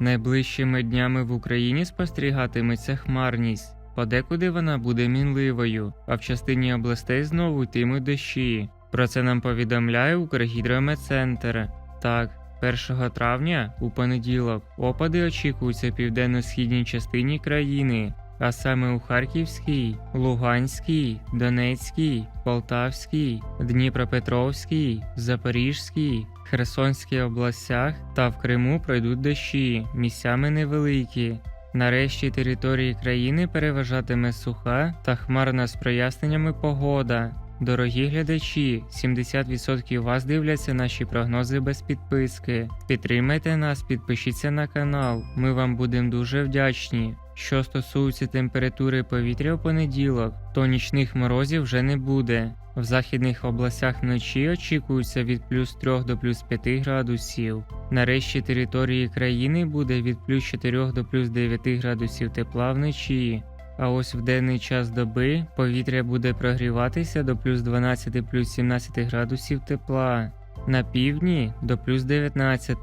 Найближчими днями в Україні спостерігатиметься хмарність. Подекуди вона буде мінливою, а в частині областей знову йтимуть дощі. Про це нам повідомляє Укргідрометцентр. Так, 1 травня у понеділок опади очікуються в південно-східній частині країни, а саме у Харківській, Луганській, Донецькій, Полтавській, Дніпропетровській, Запорізькій, Херсонській областях та в Криму пройдуть дощі, місцями невеликі. Нарешті території країни переважатиме суха та хмарна з проясненнями погода. Дорогі глядачі, 70% вас дивляться наші прогнози без підписки. Підтримайте нас, підпишіться на канал. Ми вам будемо дуже вдячні. Що стосується температури повітря у понеділок, то нічних морозів вже не буде. В західних областях вночі очікується від плюс 3 до плюс 5 градусів. Нарешті території країни буде від плюс 4 до плюс 9 градусів тепла вночі. А ось в денний час доби повітря буде прогріватися до плюс 12 плюс 17 градусів тепла, на півдні до плюс 19,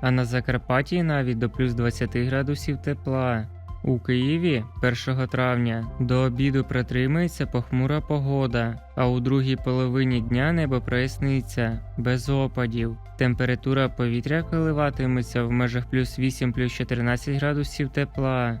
а на Закарпатті навіть до плюс 20 градусів тепла. У Києві 1 травня до обіду протримається похмура погода, а у другій половині дня небо проясниться без опадів. Температура повітря коливатиметься в межах плюс 8 плюс 14 градусів тепла.